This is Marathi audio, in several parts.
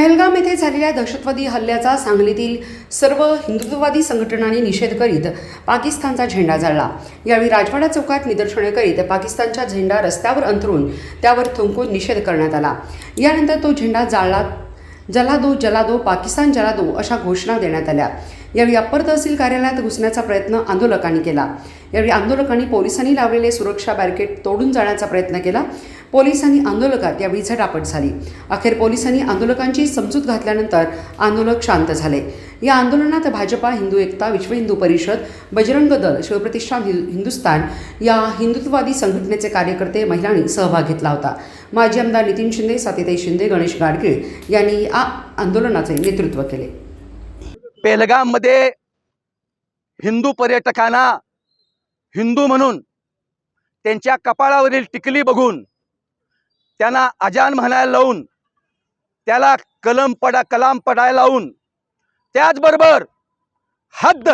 पहलगाम येथे झालेल्या दहशतवादी हल्ल्याचा सांगलीतील सर्व हिंदुत्ववादी संघटनांनी निषेध करीत पाकिस्तानचा झेंडा जाळला. यावेळी राजवाडा चौकात निदर्शने करीत पाकिस्तानचा झेंडा रस्त्यावर अंथरून त्यावर थुंकून निषेध करण्यात आला. यानंतर तो झेंडा जाळला. जलादो जलादो पाकिस्तान जलादो अशा घोषणा देण्यात आल्या. यावेळी अप्पर तहसील कार्यालयात घुसण्याचा प्रयत्न आंदोलकांनी केला. यावेळी आंदोलकांनी पोलिसांनी लावलेले सुरक्षा बॅरिकेड तोडून जाण्याचा प्रयत्न केला. पोलिसांनी आंदोलकात यावेळी झटापट झाली. अखेर पोलिसांनी आंदोलकांची समजूत घातल्यानंतर आंदोलक शांत झाले. या आंदोलनात भाजपा हिंदू एकता विश्व हिंदू परिषद बजरंग दल शिवप्रतिष्ठान हिं- हिंदुस्तान या हिंदुत्ववादी संघटनेचे कार्यकर्ते महिलांनी सहभाग घेतला होता. माजी आमदार नितीन शिंदे सातीताई शिंदे गणेश गाडगीळ यांनी या आंदोलनाचे नेतृत्व केले. पेलगाममध्ये हिंदू पर्यटकांना हिंदू म्हणून त्यांच्या कपाळावरील टिकली बघून त्यांना अजान म्हणायला लावून त्याला कलम पडा कलाम पडायला लावून त्याचबरोबर हद्द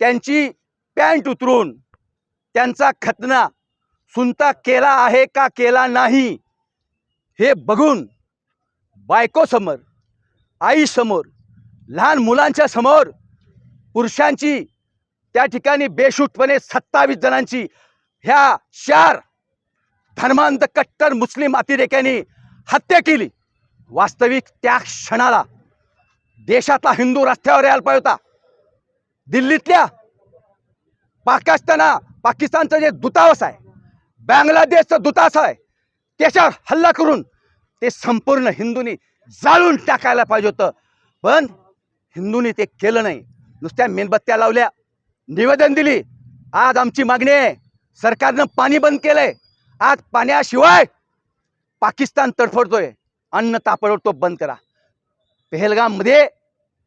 त्यांची पॅन्ट उतरून त्यांचा खतना सुनता केला आहे का केला नाही हे बघून बायकोसमोर आईसमोर लहान मुलांच्या समोर पुरुषांची त्या ठिकाणी बेशूटपणे सत्तावीस जणांची ह्या चार धर्मांध कट्टर मुस्लिम अतिरेक्यांनी हत्या केली. वास्तविक त्या क्षणाला देशातला हिंदू रस्त्यावर यायला पाहिजे होता. दिल्लीतल्या पाकिस्ताना पाकिस्तानचं जे दूतावास आहे बांगलादेशचं दूतावास आहे त्याच्यावर हल्ला करून ते संपूर्ण हिंदूंनी जाळून टाकायला पाहिजे होतं. पण हिंदूंनी ते केलं नाही. नुसत्या मेणबत्त्या लावल्या निवेदन दिली. आज आमची मागणी आहे सरकारनं पाणी बंद केलं आहे आज पाण्याशिवाय पाकिस्तान तडफडतोय. अन्न तापडतो बंद करा. पेहलगाममध्ये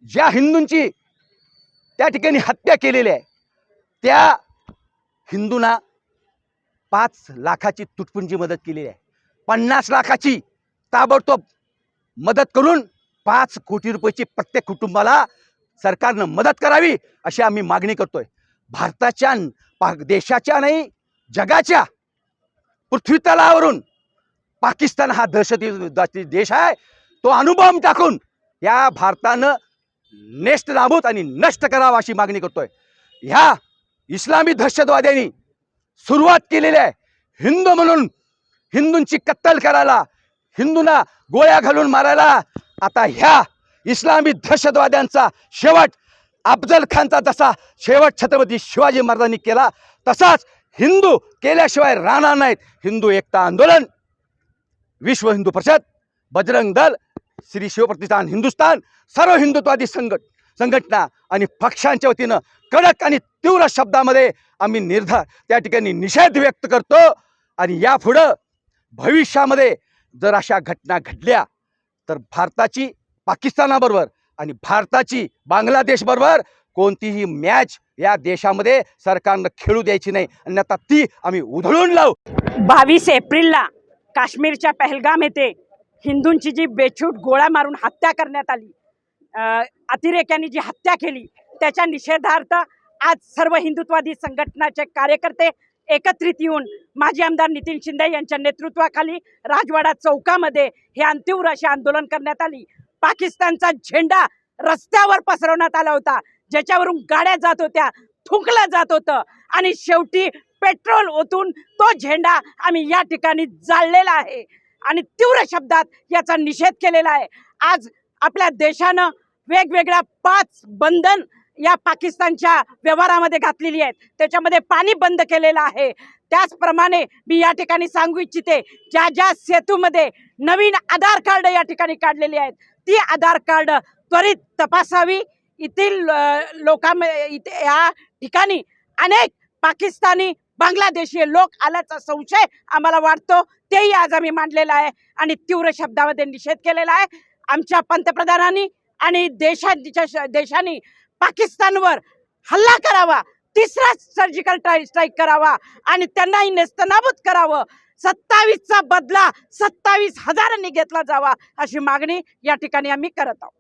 ज्या हिंदूंची त्या ठिकाणी हत्या केलेली आहे त्या हिंदूंना पाच लाखाची तुटपुंजी मदत केलेली आहे. पन्नास लाखाची ताबडतोब मदत करून पाच कोटी रुपयाची प्रत्येक कुटुंबाला सरकारनं मदत करावी अशी आम्ही मागणी करतोय. भारताच्या पा देशाच्या नाही जगाच्या पृथ्वीतलावरून पाकिस्तान हा दहशती देश आहे तो अनुभव टाकून या भारतानं नेष्ट नाबूत आणि नष्ट करावा अशी मागणी करतोय. ह्या इस्लामी दहशतवाद्यांनी सुरुवात केलेली आहे. हिंदू म्हणून हिंदूंची कत्तल करायला हिंदूंना गोळ्या घालून मारायला. आता ह्या इस्लामी दहशतवाद्यांचा शेवट अफजल खानचा जसा शेवट छत्रपती शिवाजी महाराजांनी केला तसाच हिंदू केल्याशिवाय राहणार नाहीत. हिंदू एकता आंदोलन विश्व हिंदू परिषद बजरंग दल श्री शिवप्रतिष्ठान हिंदुस्थान सर्व हिंदुत्वादी संघट संघटना आणि पक्षांच्या वतीनं कडक आणि तीव्र शब्दामध्ये आम्ही निर्धार त्या ठिकाणी निषेध व्यक्त करतो आणि यापुढं भविष्यामध्ये जर अशा घटना घडल्या तर भारताची पाकिस्तानाबरोबर आणि भारताची बांगलादेशबरोबर कोणतीही मॅच या देशामध्ये सरकारनं खेळू द्यायची नाही. आणि आता ती आम्ही उधळून लावू. बावीस एप्रिलला काश्मीरच्या पहलगाम येथे हिंदूंची जी बेछूट गोळ्या मारून हत्या करण्यात आली अतिरेक्यांनी जी हत्या केली त्याच्या निषेधार्थ आज सर्व हिंदुत्वादी संघटनाचे कार्यकर्ते एकत्रित येऊन माजी आमदार नितीन शिंदे यांच्या नेतृत्वाखाली राजवाडा चौकामध्ये हे अंतिम असे आंदोलन करण्यात आली. पाकिस्तानचा झेंडा रस्त्यावर पसरवण्यात आला होता. ज्याच्यावरून गाड्या जात होत्या थुंकलं जात होतं. आणि शेवटी पेट्रोल ओतून तो झेंडा आम्ही या ठिकाणी जाळलेला आहे. आणि तीव्र शब्दात याचा निषेध केलेला आहे. आज आपल्या देशानं वेगवेगळ्या पाच बंधन या पाकिस्तानच्या व्यवहारामध्ये घातलेली आहेत. त्याच्यामध्ये पाणी बंद केलेलं आहे. त्याचप्रमाणे मी या ठिकाणी सांगू इच्छिते ज्या ज्या सेतूमध्ये नवीन आधार कार्ड या ठिकाणी काढलेली आहेत ती आधार कार्ड त्वरित तपासावी. येथील लोकां इथे या ठिकाणी अनेक पाकिस्तानी बांगलादेशी लोक आल्याचा संशय आम्हाला वाटतो तेही आज आम्ही मांडलेला आहे आणि तीव्र शब्दामध्ये निषेध केलेला आहे. आमच्या पंतप्रधानांनी आणि देशाच्या देशांनी पाकिस्तानवर हल्ला करावा तिसरा सर्जिकल स्ट्राईक करावा आणि त्यांनाही नेस्तनाबूत करावं. सत्तावीसचा बदला सत्तावीस हजारांनी घेतला जावा अशी मागणी या ठिकाणी आम्ही करत आहोत.